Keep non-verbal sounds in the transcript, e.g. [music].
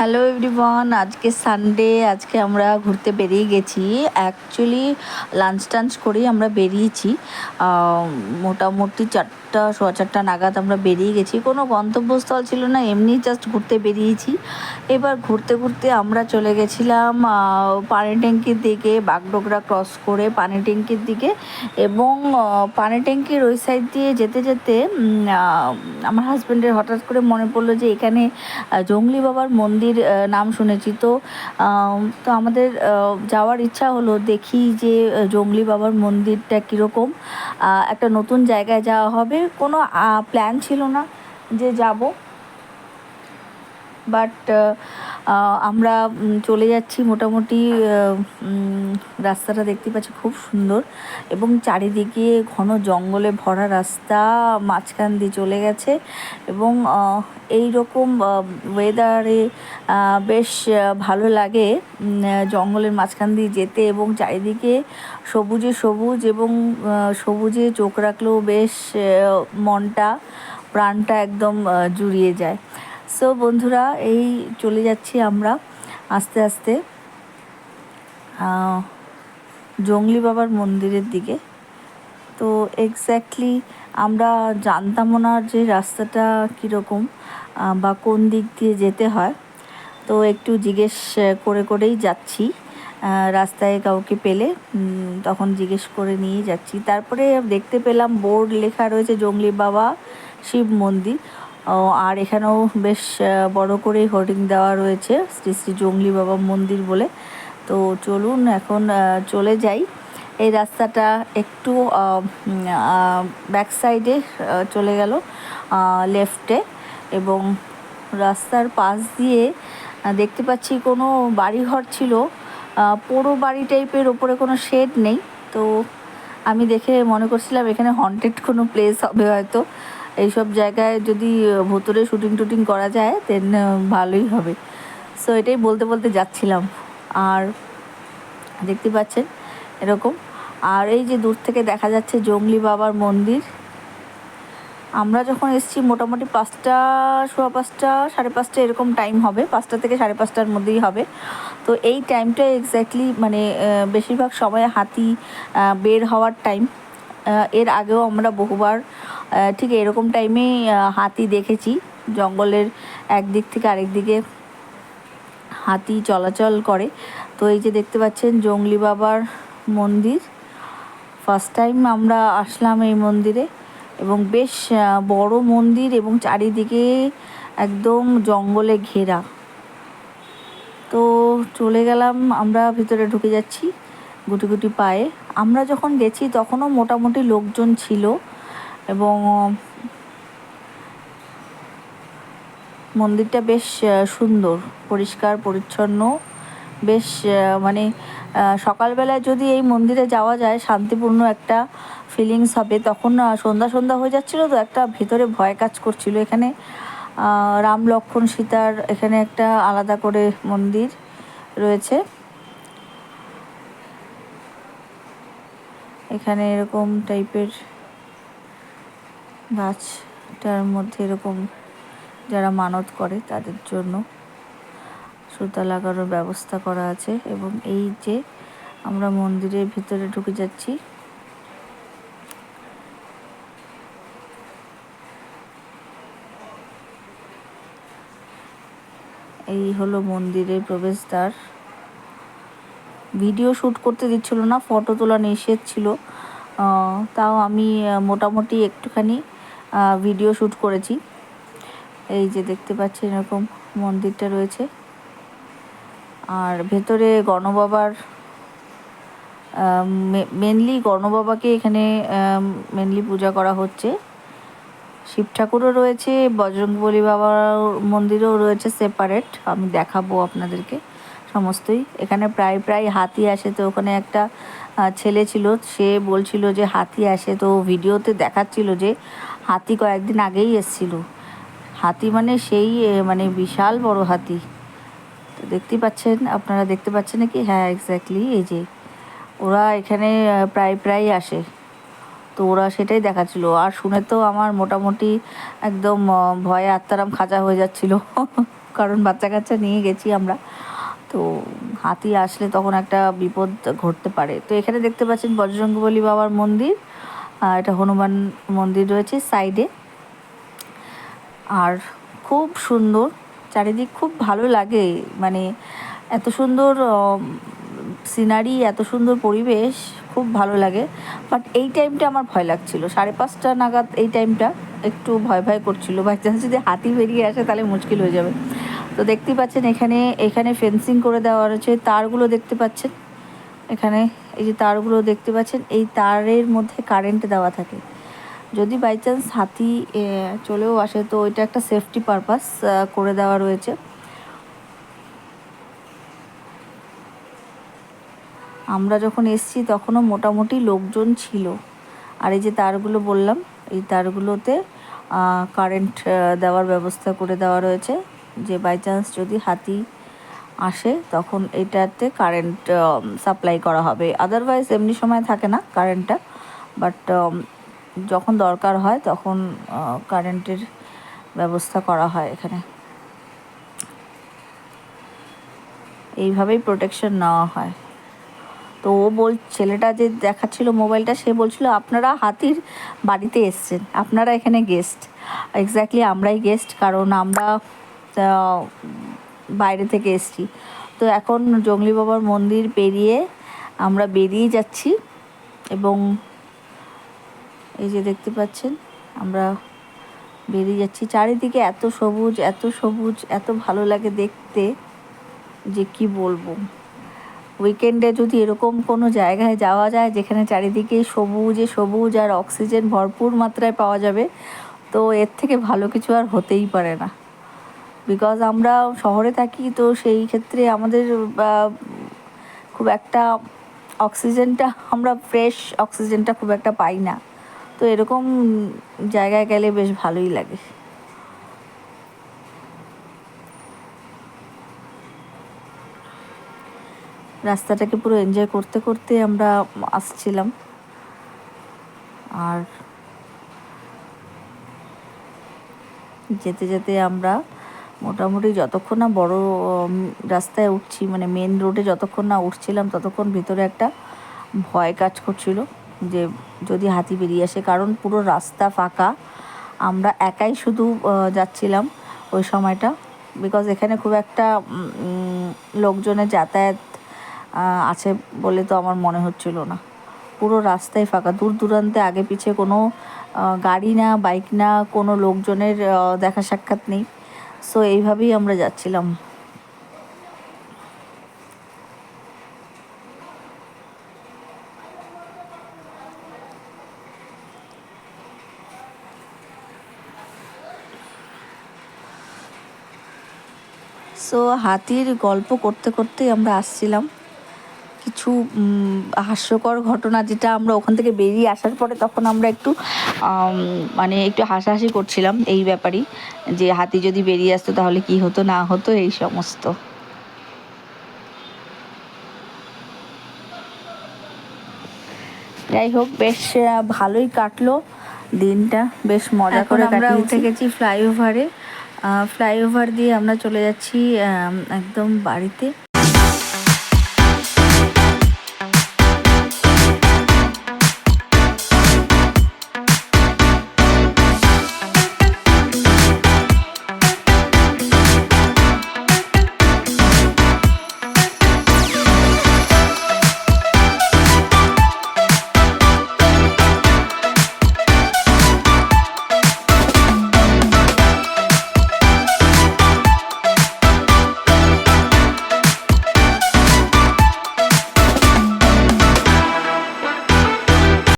Hello everyone আজকে Sunday আজকে আমরা ঘুরতে বেরিয়ে গেছি। অ্যাকচুয়ালি লাঞ্চ টাঞ্চ করেই আমরা বেরিয়েছি। মোটামুটি চারটা সোয়া চারটা নাগাদ আমরা বেরিয়ে গেছি। কোনো গন্তব্যস্থল ছিল না, এমনি জাস্ট ঘুরতে বেরিয়েছি। এবার ঘুরতে ঘুরতে আমরা চলে গেছিলাম পানি ট্যাঙ্কির দিকে, বাগডোগরা ক্রস করে পানি ট্যাঙ্কির দিকে এবং পানি ট্যাঙ্কির ওই সাইড দিয়ে যেতে যেতে আমার হাজব্যান্ডের হঠাৎ করে মনে পড়ল যে এখানে জঙ্গলি বাবার মন্দির নাম শুনেছি। তো তো আমাদের যাওয়ার ইচ্ছা হলো দেখি যে জঙ্গলি বাবার মন্দিরটা কীরকম। একটা নতুন জায়গায় যাওয়া হবে। কোনো প্ল্যান ছিল না যে যাব। বাট আমরা চলে যাচ্ছি মোটামুটি রাস্তাটা দেখতে পাচ্ছি খুব সুন্দর এবং চারিদিকে ঘন জঙ্গলে ভরা রাস্তা মাঝখান দিয়ে চলে গেছে এবং এই রকম ওয়েদারে বেশ ভালো লাগে জঙ্গলের মাঝখান দিয়ে যেতে এবং চারিদিকে সবুজে সবুজ এবং সবুজে চোখ রাখলেও বেশ মনটা, প্রাণটা একদম জুড়িয়ে যায়। সো বন্ধুরা, এই চলে যাচ্ছি আমরা আস্তে আস্তে জঙ্গলি বাবার মন্দিরের দিকে। তো এক্স্যাক্টলি আমরা জানতামও না যে রাস্তাটা কীরকম বা কোন দিক দিয়ে যেতে হয়। তো একটু জিজ্ঞেস করে করেই যাচ্ছি রাস্তায় কাউকে পেলে তখন জিজ্ঞেস করে নিয়ে যাচ্ছি। তারপরে দেখতে পেলাম বোর্ড লেখা রয়েছে জঙ্গলি বাবা শিব মন্দির। আর এখানেও বেশ বড় করে হোর্ডিং দেওয়া রয়েছে শ্রী শ্রী জঙ্গলি বাবা মন্দির বলে। তো চলুন এখন চলে যাই। এই রাস্তাটা একটু ব্যাক সাইডে চলে গেল লেফটে এবং রাস্তার পাশ দিয়ে দেখতে পাচ্ছি কোনো বাড়িঘর ছিল। পোড়ো বাড়ি টাইপের ওপরে কোনো শেড নেই। তো আমি দেখে মনে করছিলাম এখানে হন্টেড কোনো প্লেস হবে হয়তো। এইসব জায়গায় যদি ভুতুরে শুটিং টুটিং করা যায় দেন ভালোই হবে। সো এটাই বলতে বলতে যাচ্ছিলাম। আর দেখতে পাচ্ছেন, এরকম। আর এই যে দূর থেকে দেখা যাচ্ছে জঙ্গলি বাবার মন্দির। আমরা যখন এসেছি, মোটামুটি পাঁচটা, সোয়া পাঁচটা, সাড়ে পাঁচটা এরকম টাইম হবে। পাঁচটা থেকে সাড়ে পাঁচটার মধ্যেই হবে। তো এই টাইমটা এক্স্যাক্টলি মানে বেশিরভাগ সময় হাতি বের হওয়ার টাইম এর আগেও আমরা বহুবার ঠিক এরকম টাইমেই হাতি দেখেছি। জঙ্গলের একদিক থেকে আরেক দিকে হাতি চলাচল করে। তো এই যে দেখতে পাচ্ছেন জঙ্গলি বাবার মন্দির। ফার্স্ট টাইম আমরা আসলাম এই মন্দিরে এবং বেশ বড় মন্দির এবং চারিদিকে একদম জঙ্গলে ঘেরা। তো চলে গেলাম, আমরা ভিতরে ঢুকে যাচ্ছি গুটি গুটি পায়ে। আমরা যখন গেছি তখনও মোটামুটি লোকজন ছিল। এবং মন্দিরটা বেশ সুন্দর, পরিষ্কার, পরিচ্ছন্ন, বেশ মানে সকালবেলায় যদি এই মন্দিরে যাওয়া যায়, শান্তিপূর্ণ একটা ফিলিংস হবে। তখন সন্ধ্যা সন্ধ্যা হয়ে যাচ্ছিল তো একটা ভিতরে ভয় কাজ করছিল। এখানে রাম লক্ষ্মণ সীতার এখানে একটা আলাদা করে মন্দির রয়েছে। এখানে এরকম টাইপের গাছটার মধ্যে এরকম যারা মানত করে তাদের জন্য সুতা লাগানোর ব্যবস্থা করা আছে এবং এই যে আমরা মন্দিরের ভিতরে ঢুকে যাচ্ছি, এই হলো মন্দিরের প্রবেশদ্বার। ভিডিও শ্যুট করতে দিচ্ছিল না, ফটো তোলা নিষেধ ছিল। তাও আমি মোটামুটি একটুখানি ভিডিও শ্যুট করেছি। এই যে দেখতে পাচ্ছি এরকম মন্দিরটা রয়েছে। আর ভেতরে গণবাবার মেনলি গণবাবাকে এখানে মেনলি পূজা করা হচ্ছে। শিব ঠাকুরও রয়েছে, বজরংবলী বাবার মন্দিরও রয়েছে সেপারেট আমি দেখাবো আপনাদেরকে সমস্তই। এখানে প্রায় প্রায় হাতি আসে তো ওখানে একটা ছেলে ছিল, সে বলছিল যে হাতি আসে তো ভিডিওতে দেখাচ্ছিল যে হাতি কয়েকদিন আগেই এসছিল। হাতি মানে সেই মানে বিশাল বড় হাতি। তো দেখতেই পাচ্ছেন, আপনারা দেখতে পাচ্ছেন নাকি? হ্যাঁ এক্স্যাক্টলি এই যে। ওরা এখানে প্রায় প্রায় আসে। তো ওরা সেটাই দেখাচ্ছিল। আর শুনে তো আমার মোটামুটি একদম ভয়ে আত্মারাম খাঁচা হয়ে যাচ্ছিল। [laughs] কারণ বাচ্চা কাচ্চা নিয়ে গেছি আমরা। তো হাতি আসলে তখন একটা বিপদ ঘটতে পারে। তো এখানে দেখতে পাচ্ছেন বজরঙ্গবলী বাবার মন্দির। এটা হনুমান মন্দির রয়েছে সাইডে। আর খুব সুন্দর, চারিদিক খুব ভালো লাগে। মানে এত সুন্দর সিনারি এত সুন্দর পরিবেশ, খুব ভালো লাগে। বাট এই টাইমটা আমার ভয় লাগছিল। সাড়ে পাঁচটা নাগাদ এই টাইমটা একটু ভয় ভয় করছিল। বাই চান্স যদি হাতি বেরিয়ে আসে, তাহলে মুশকিল হয়ে যাবে। তো দেখতে পাচ্ছেন, এখানে এখানে ফেন্সিং করে দেওয়া রয়েছে। তারগুলো দেখতে পাচ্ছেন। এখানে এই যে তারগুলো দেখতে পাচ্ছেন, এই তারের মধ্যে কারেন্ট দেওয়া থাকে। যদি বাই চান্স হাতি চলেও আসে, তো এটা একটা সেফটি পারপাস করে দেওয়া রয়েছে। আমরা যখন এসছি, তখনও মোটামুটি লোকজন ছিল। আর এই যে তারগুলো বললাম, এই তারগুলোতে কারেন্ট দেওয়ার ব্যবস্থা করে দেওয়া রয়েছে। যে বাই চান্স যদি হাতি আসে, তখন এটাতে কারেন্ট সাপ্লাই করা হবে। আদারওয়াইজ এমনি সময় থাকে না কারেন্টটা বাট যখন দরকার হয় তখন কারেন্টের ব্যবস্থা করা হয় এখানে। এইভাবেই প্রোটেকশন নেওয়া হয়। তো ও বল, ছেলেটা যে দেখাচ্ছিল মোবাইলটা সে বলছিল, আপনারা হাতির বাড়িতে এসছেন। আপনারা এখানে গেস্ট এক্স্যাক্টলি আমরাই গেস্ট কারণ আমরা বাইরে থেকে এসছি। তো এখন জঙ্গলি বাবার মন্দির পেরিয়ে আমরা বেরিয়ে যাচ্ছি এবং এই যে দেখতে পাচ্ছেন, আমরা বেরিয়ে যাচ্ছি। চারিদিকে এত সবুজ এত সবুজ, এত ভালো লাগে দেখতে যে কি বলব। উইকেন্ডে যদি এরকম কোনো জায়গায় যাওয়া যায় যেখানে চারিদিকে সবুজে সবুজ আর অক্সিজেন ভরপুর মাত্রায় পাওয়া যাবে, তো এর থেকে ভালো কিছু আর হতেই পারে না। বিকজ আমরা শহরে থাকি, তো সেই ক্ষেত্রে আমাদের খুব একটা অক্সিজেনটা, আমরা ফ্রেশ অক্সিজেনটা খুব একটা পাই না। তো এরকম জায়গায় গেলে বেশ ভালোই লাগে। রাস্তাটাকে পুরো এনজয় করতে করতে আমরা আসছিলাম। আর যেতে যেতে আমরা মোটামুটি যতক্ষণ না বড় রাস্তায় উঠছি মানে মেন রোডে যতক্ষণ না উঠছিলাম, ততক্ষণ ভিতরে একটা ভয় কাজ করছিল যে যদি হাতি বেরিয়ে আসে। কারণ পুরো রাস্তা ফাঁকা, আমরা একাই শুধু যাচ্ছিলাম ওই সময়টা। বিকজ এখানে খুব একটা লোকজনের যাতায়াত আছে বলে তো আমার মনে হচ্ছিল না। পুরো রাস্তায় ফাঁকা। দূর দূরান্তে আগে পিছে কোনো গাড়ি না, বাইক না, কোনো লোকজনের দেখা সাক্ষাৎ নেই। সো এইভাবেই আমরা যাচ্ছিলাম। সো হাতির গল্প করতে করতে আমরা আসছিলাম। কিছু উম, হাস্যকর ঘটনা যেটা আমরা ওখান থেকে বেরিয়ে আসার পরে তখন আমরা একটু মানে একটু হাসাহাসি করছিলাম এই ব্যাপারেই যে হাতি যদি বেরিয়ে আসতো তাহলে কি হতো না হতো এই সমস্ত। যাই হোক বেশ ভালোই কাটলো দিনটা বেশ মজা করে আমরা উঠে গেছি ফ্লাইওভারে ফ্লাইওভার দিয়ে আমরা চলে যাচ্ছি একদম বাড়িতে।